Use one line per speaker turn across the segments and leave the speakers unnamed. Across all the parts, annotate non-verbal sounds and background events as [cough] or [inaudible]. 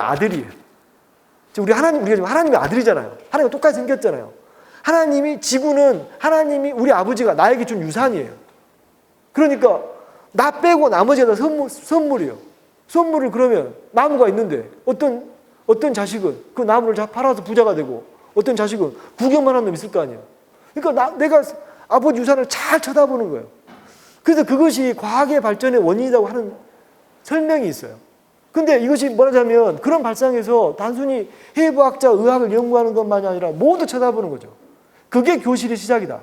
아들이에요. 우리 하나님 우리가 지금 하나님의 아들이잖아요. 하나님 똑같이 생겼잖아요. 하나님이 지구는 하나님이 우리 아버지가 나에게 준 유산이에요. 그러니까 나 빼고 나머지가 다 선물, 선물이에요. 선물을 그러면 나무가 있는데 어떤 어떤 자식은 그 나무를 다 팔아서 부자가 되고 어떤 자식은 구경만 하는 놈 있을 거 아니에요. 그러니까 나, 내가 아버지 유산을 잘 쳐다보는 거예요. 그래서 그것이 과학의 발전의 원인이라고 하는 설명이 있어요. 근데 이것이 뭐라자면 그런 발상에서 단순히 해부학자 의학을 연구하는 것만이 아니라 모두 쳐다보는 거죠. 그게 교실의 시작이다.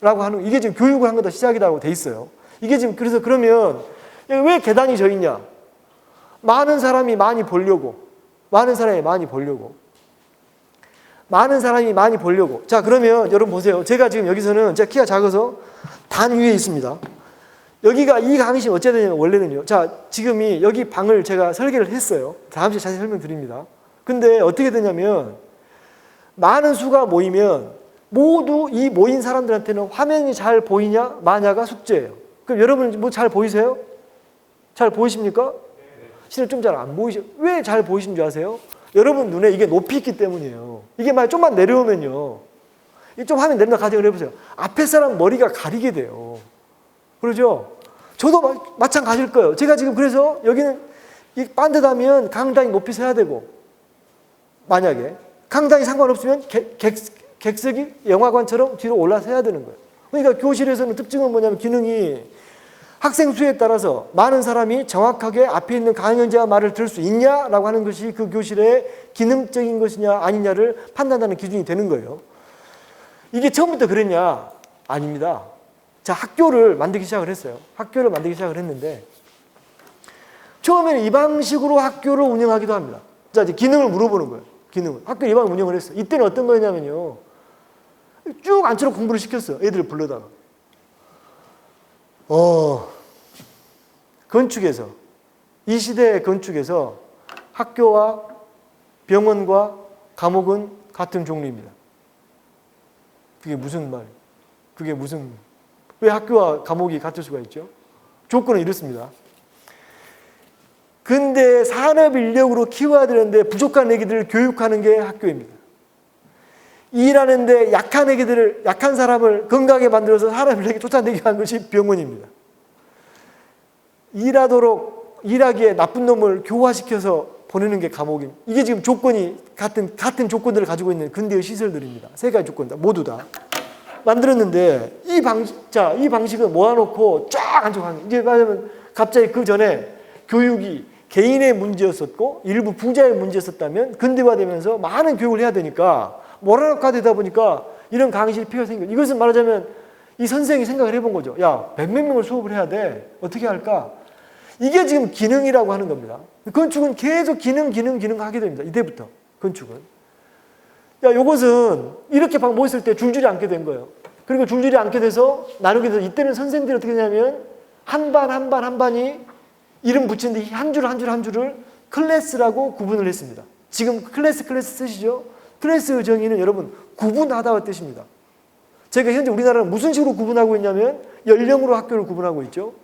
라고 하는 이게 지금 교육을 한 거다 시작이라고 돼 있어요. 이게 지금 그래서 그러면 왜 계단이 져 있냐? 많은 사람이 많이 보려고 많은 사람이 많이 보려고 많은 사람이 많이 보려고 자 그러면 여러분 보세요. 제가 지금 여기서는 제가 키가 작아서 단 위에 있습니다. 여기가 이 강의실 어째 되냐면 원래는요. 자, 지금이 여기 방을 제가 설계를 했어요. 다음 시간에 자세히 설명드립니다. 근데 어떻게 되냐면 많은 수가 모이면 모두 이 모인 사람들한테는 화면이 잘 보이냐 마냐가 숙제예요. 그럼 여러분 뭐 잘 보이세요? 잘 보이십니까? 실은 좀 잘 안 보이죠. 왜 잘 보이신 줄 아세요? 여러분 눈에 이게 높이 있기 때문이에요. 이게 만약 좀만 내려오면요. 이좀 화면 내린다 가정을 해보세요. 앞에 사람 머리가 가리게 돼요. 그러죠? 저도 마, 마찬가지일 거예요. 제가 지금 그래서 여기는 이 반듯하면 강당이 높이 서야 되고 만약에 강당이 상관없으면 객, 객, 객석이 영화관처럼 뒤로 올라서야 되는 거예요. 그러니까 교실에서는 특징은 뭐냐면 기능이 학생 수에 따라서 많은 사람이 정확하게 앞에 있는 강연자의 말을 들을 수 있냐라고 하는 것이 그 교실의 기능적인 것이냐 아니냐를 판단하는 기준이 되는 거예요. 이게 처음부터 그랬냐? 아닙니다. 자, 학교를 만들기 시작을 했어요. 학교를 만들기 시작을 했는데, 처음에는 이 방식으로 학교를 운영하기도 합니다. 자, 이제 기능을 물어보는 거예요. 기능을. 학교 이 방식으로 운영을 했어요. 이때는 어떤 거였냐면요. 쭉 앉혀서 공부를 시켰어요. 애들을 불러다가. 어, 건축에서, 이 시대의 건축에서 학교와 병원과 감옥은 같은 종류입니다. 그게 무슨 말? 그게 무슨 왜 학교와 감옥이 같을 수가 있죠? 조건은 이렇습니다. 근데 산업 인력으로 키워야 되는데 부족한 애기들을 교육하는 게 학교입니다. 일하는데 약한 애기들을 약한 사람을 건강하게 만들어서 사람 인력이 쫓아내게 한 것이 병원입니다. 일하도록 일하기에 나쁜 놈을 교화시켜서 보내는 게 감옥입니다. 이게 지금 조건이 같은 같은 조건들을 가지고 있는 근대의 시설들입니다. 세 가지 조건 다 모두 다. 만들었는데 이 방식 자, 이 방식을 모아놓고 쫙 안쪽한 이제 말하면 갑자기 그 전에 교육이 개인의 문제였었고 일부 부자의 문제였었다면 근대화되면서 많은 교육을 해야 되니까 모라카되다 보니까 이런 강의실 필요가 생겨. 이것은 말하자면 이 선생이 생각을 해본 거죠. 야, 백몇 명을 수업을 해야 돼. 어떻게 할까? 이게 지금 기능이라고 하는 겁니다. 건축은 계속 기능, 기능, 기능 하게 됩니다. 이때부터 건축은. 야, 요것은 이렇게 막 모였을 때 줄줄이 앉게 된 거예요. 그리고 줄줄이 앉게 돼서 나누게 돼서 이때는 선생들이 어떻게 되냐면 한 반, 한 반, 한 반이 이름 붙이는데 한 줄, 한 줄, 한 줄을 클래스라고 구분을 했습니다. 지금 클래스, 클래스 쓰시죠? 클래스의 정의는 여러분 구분하다의 뜻입니다. 제가 현재 우리나라는 무슨 식으로 구분하고 있냐면 연령으로 학교를 구분하고 있죠.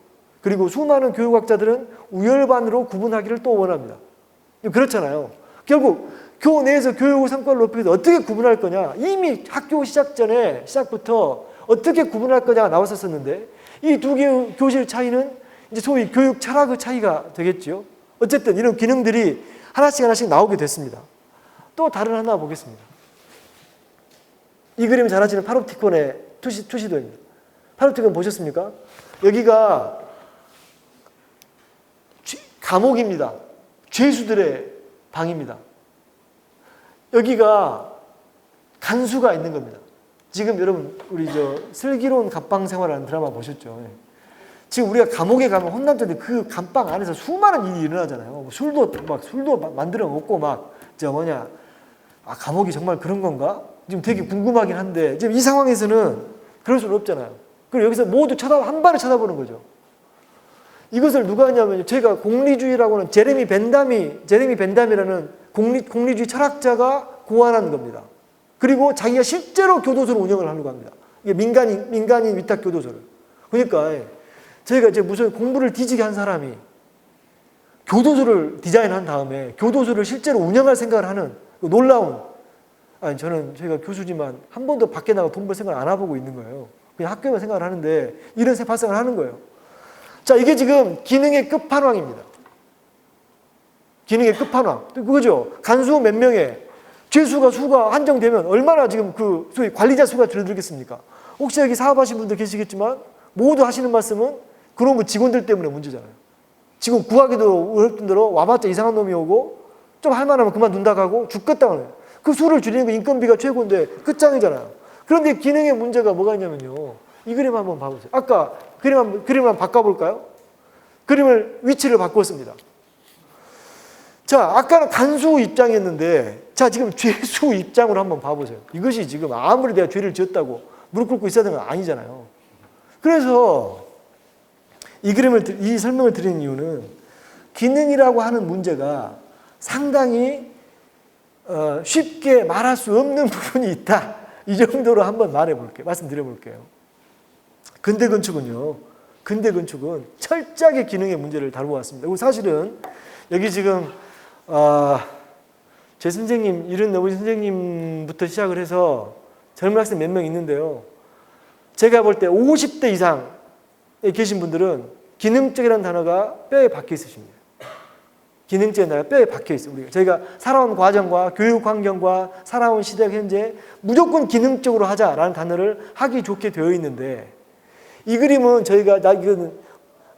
그리고 수많은 교육학자들은 우열반으로 구분하기를 또 원합니다. 그렇잖아요. 결국 교 내에서 교육의 성과를 높이기 위해서 어떻게 구분할 거냐. 이미 학교 시작 전에 시작부터 어떻게 구분할 거냐가 나왔었는데 이 두 개의 교실 차이는 이제 소위 교육 철학의 차이가 되겠죠. 어쨌든 이런 기능들이 하나씩 하나씩 나오게 됐습니다. 또 다른 하나 보겠습니다. 이 그림 잘 아시는 파롭티콘의 투시, 투시도입니다. 파롭티콘 보셨습니까? 여기가 죄- 감옥입니다. 죄수들의 방입니다. 여기가 간수가 있는 겁니다. 지금 여러분 우리 저 슬기로운 감방 생활이라는 드라마 보셨죠? 예. 지금 우리가 감옥에 가면 혼남자들 그 감방 안에서 수많은 일이 일어나잖아요. 뭐 술도 막 술도 막 만들어 먹고 막 저 뭐냐 아 감옥이 정말 그런 건가? 지금 되게 궁금하긴 한데 지금 이 상황에서는 그럴 수는 없잖아요. 그리고 여기서 모두 쳐다 한 발을 쳐다보는 거죠. 이것을 누가 하냐면 제가 공리주의라고는 제레미 벤담이 제레미 벤담이라는 공리 공리주의 철학자가 고안한 겁니다. 그리고 자기가 실제로 교도소를 운영을 하려고 합니다. 이게 민간인 민간인 위탁 교도소를. 그러니까 저희가 이제 무슨 공부를 뒤지게 한 사람이 교도소를 디자인한 다음에 교도소를 실제로 운영할 생각을 하는 그 놀라운 아니 저는 저희가 교수지만 한 번도 밖에 나가 돈 벌 생각을 안 해보고 있는 거예요. 그냥 학교만 생각을 하는데 이런 세 발상을 하는 거예요. 자 이게 지금 기능의 끝판왕입니다. 기능의 끝판왕. 그거죠. 간수 몇 명에 죄수가 수가 한정되면 얼마나 지금 그 소위 관리자 수가 줄어들겠습니까? 혹시 여기 사업하시는 분들 계시겠지만 모두 하시는 말씀은 그놈의 직원들 때문에 문제잖아요. 지금 구하기도 어렵던 대로 와봤자 이상한 놈이 오고 좀 할만하면 그만둔다 가고 죽겠다 그래요. 그 수를 줄이는 거 인건비가 최고인데 끝장이잖아요. 그런데 기능의 문제가 뭐가 있냐면요. 이 그림 한번 봐보세요. 아까 그림 한번, 그림을 한번 바꿔볼까요? 그림을 위치를 바꿨습니다. 자, 아까는 간수 입장이었는데, 자, 지금 죄수 입장으로 한번 봐보세요. 이것이 지금 아무리 내가 죄를 지었다고 무릎 꿇고 있어야 되는 건 아니잖아요. 그래서 이 그림을, 드- 이 설명을 드리는 이유는 기능이라고 하는 문제가 상당히 어, 쉽게 말할 수 없는 [laughs] 부분이 있다. 이 정도로 한번 말해 볼게요. 말씀드려 볼게요. 근대 건축은요. 근대 건축은 철저하게 기능의 문제를 다루어 왔습니다. 그리고 사실은 여기 지금 어, 제 선생님 이런 너무 선생님부터 시작을 해서 젊은 학생 몇 명 있는데요. 제가 볼 때 50대 이상에 계신 분들은 기능적이라는 단어가 뼈에 박혀 있으십니다. 기능적인 단어가 뼈에 박혀 있어요. 우리가 저희가 살아온 과정과 교육 환경과 살아온 시대 현재 무조건 기능적으로 하자라는 단어를 하기 좋게 되어 있는데 이 그림은 저희가 나 이거는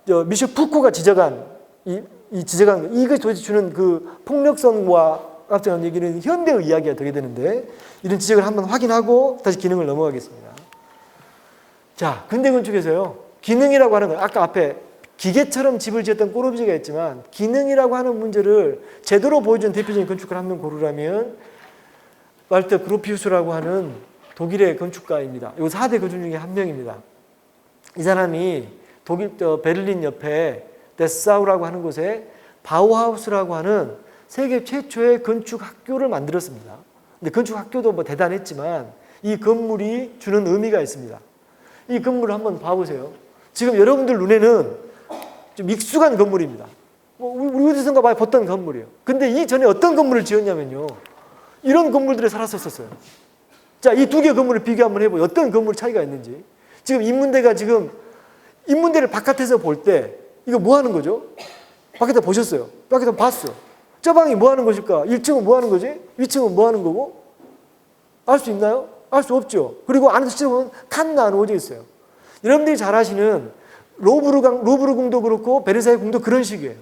저 미셸 푸코가 지적한 이, 이 지적한 이거 도대체 주는 그 폭력성과 같은 얘기는 현대의 이야기가 되게 되는데 이런 지적을 한번 확인하고 다시 기능을 넘어가겠습니다. 자, 근대 건축에서요. 기능이라고 하는 건 아까 앞에 기계처럼 집을 지었던 꼬르비지가 있지만 기능이라고 하는 문제를 제대로 보여준 대표적인 건축가를 한 명 고르라면 walter 그로피우스라고 하는 독일의 건축가입니다. 이거 4대 건축 중에 한 명입니다. 이 사람이 독일 저 베를린 옆에 데사우라고 하는 곳에 바우하우스라고 하는 세계 최초의 건축 학교를 만들었습니다. 근데 건축 학교도 뭐 대단했지만 이 건물이 주는 의미가 있습니다. 이 건물을 한번 봐보세요. 지금 여러분들 눈에는 좀 익숙한 건물입니다. 뭐 우리 어디선가 많이 봤던 건물이에요. 근데 이 전에 어떤 건물을 지었냐면요. 이런 건물들에 살았었어요. 자, 이 두 개 건물을 비교 한번 해보요. 어떤 건물 차이가 있는지. 지금 인문대가 지금 인문대를 바깥에서 볼 때 이거 뭐 하는 거죠? 바깥에 보셨어요. 바깥에 봤어. 저 방이 뭐 하는 것일까? 1층은 뭐 하는 거지? 2층은 뭐 하는 거고? 알 수 있나요? 알 수 없죠. 그리고 안에서 실은 칸 나누어져 있어요. 여러분들이 잘 아시는 로브르 강, 로브르 궁도 그렇고 베르사유 궁도 그런 식이에요.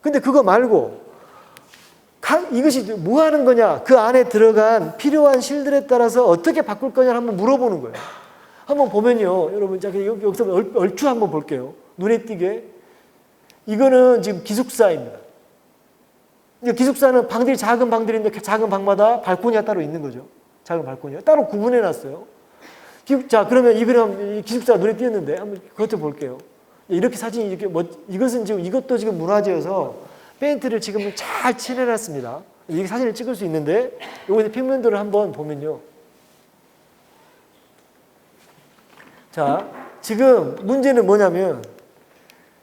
근데 그거 말고 각- 이것이 뭐 하는 거냐? 그 안에 들어간 필요한 실들에 따라서 어떻게 바꿀 거냐를 한번 물어보는 거예요. 한번 보면요. 여러분, 자, 여기- 여기서 얼- 얼추 한번 볼게요. 눈에 띄게. 이거는 지금 기숙사입니다. 이 기숙사는 방들이 작은 방들인데 그 작은 방마다 발코니가 따로 있는 거죠. 작은 발코니가 따로 구분해 놨어요. 기- 자, 그러면 이 그럼 이 기숙사 눈에 띄었는데 한번 그것 좀 볼게요. 이렇게 사진이 이렇게 뭐 이것은 지금 이것도 지금 문화재여서 페인트를 지금 잘 칠해놨습니다. 이게 사진을 찍을 수 있는데 여기서 평면도를 한번 보면요. 자, 지금 문제는 뭐냐면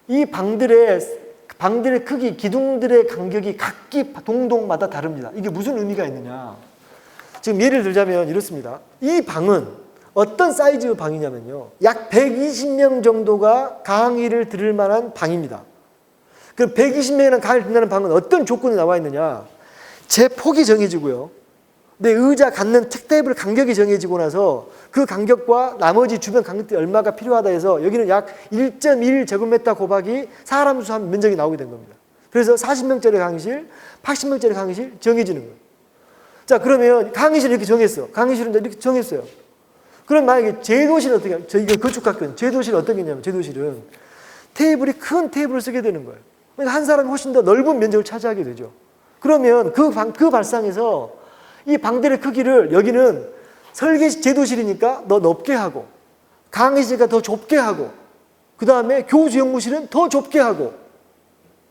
이 방들의 방들의 크기, 기둥들의 간격이 각기 동동마다 다릅니다. 이게 무슨 의미가 있느냐? 지금 예를 들자면 이렇습니다. 이 방은 어떤 사이즈의 방이냐면요. 약 120명 정도가 강의를 들을 만한 방입니다. 그럼 120명이나 강의를 듣는 방은 어떤 조건이 나와 있느냐? 제 폭이 정해지고요. 내 의자 갖는 택테이블 간격이 정해지고 나서 그 간격과 나머지 주변 간격들이 얼마가 필요하다 해서 여기는 약 1.1제곱미터 곱하기 사람 수 한 면적이 나오게 된 겁니다. 그래서 40명짜리 강의실, 80명짜리 강의실 정해지는 거예요. 자, 그러면 강의실 이렇게 정했어. 강의실은 이렇게 정했어요. 그럼 만약에 제도실은 어떻게, 저 이거 건축학교는 제도실은 어떤 게 있냐면 제도실은 테이블이 큰 테이블을 쓰게 되는 거예요. 그러니까 한 사람이 훨씬 더 넓은 면적을 차지하게 되죠. 그러면 그 방, 그 발상에서 이 방들의 크기를 여기는 설계 제도실이니까 더 넓게 하고 강의실가 더 좁게 하고 그 다음에 교수 연구실은 더 좁게 하고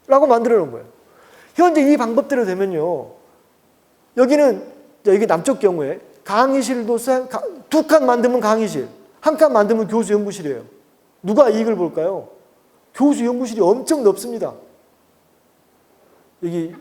라고 만들어 놓은 거예요. 현재 이 방법대로 되면요. 여기는 여기 남쪽 경우에 강의실도 두 칸 만들면 강의실, 한 칸 만들면 교수 연구실이에요. 누가 이익을 볼까요? 교수 연구실이 엄청 넓습니다. 여기